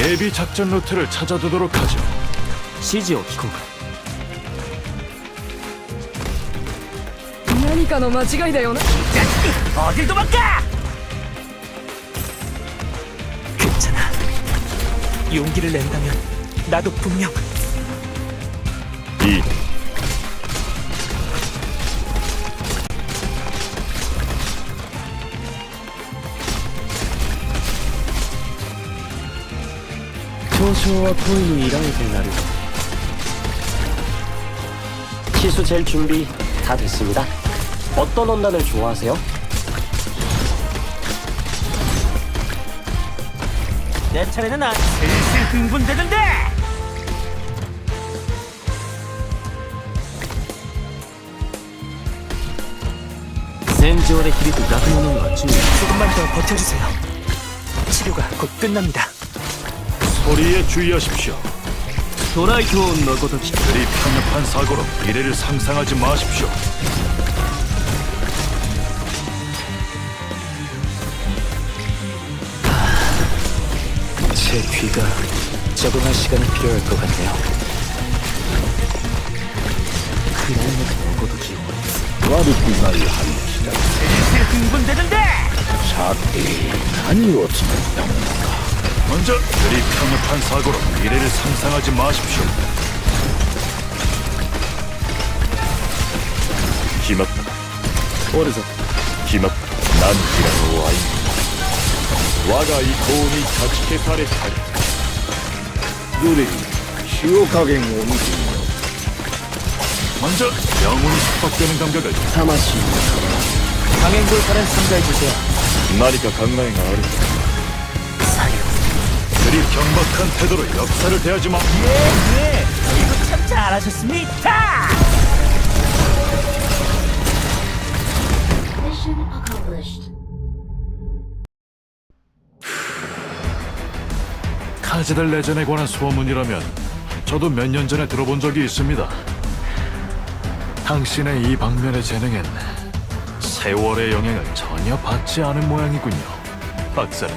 예비 작전 루트를 찾아두도록 하죠. 指示を聞こうか何かの間違いだよな 어딜 도망가! 괜찮아. 용기를 낸다면 나도 분명 い い 도쇼와恋に依頼てなる 시수 젤 준비 다 됐습니다. 어떤 원단을 좋아하세요? 내 차례는 아 슬슬 흥분되는데! 센지오의 히리도 나그모는 어찌 조금만 더 버텨주세요. 치료가 곧 끝납니다. 소리에 주의하십시오. 도라이트온 너고도기 그리 편협한 사고로 미래를 상상하지 마십시오. 제 귀가 적응할 시간이 필요할 것 같네요. 와르피나이 한시다 흥분되는데! 사기 아니었습니다. 먼저 그리 평탄 사고로 미래를 상상하지 마십시오. 기막다. 오래서 기막. 난 이라노 와인. 와가 이 고음이 자치케 사례 사례. 누리, 시오카게 모니 먼저 영혼이 속박되는 감각을 사마시 강행불사를 상자해주세요. 나니까 강나이가 아래. 경박한 태도로 역사를 대하지 마 네, 이거 참 잘하셨습니다! Mission accomplished. 카즈들 내전에 관한 소문이라면 저도 몇 년 전에 들어본 적이 있습니다. 당신의 이 방면의 재능엔 세월의 영향을 전혀 받지 않은 모양이군요. 박사는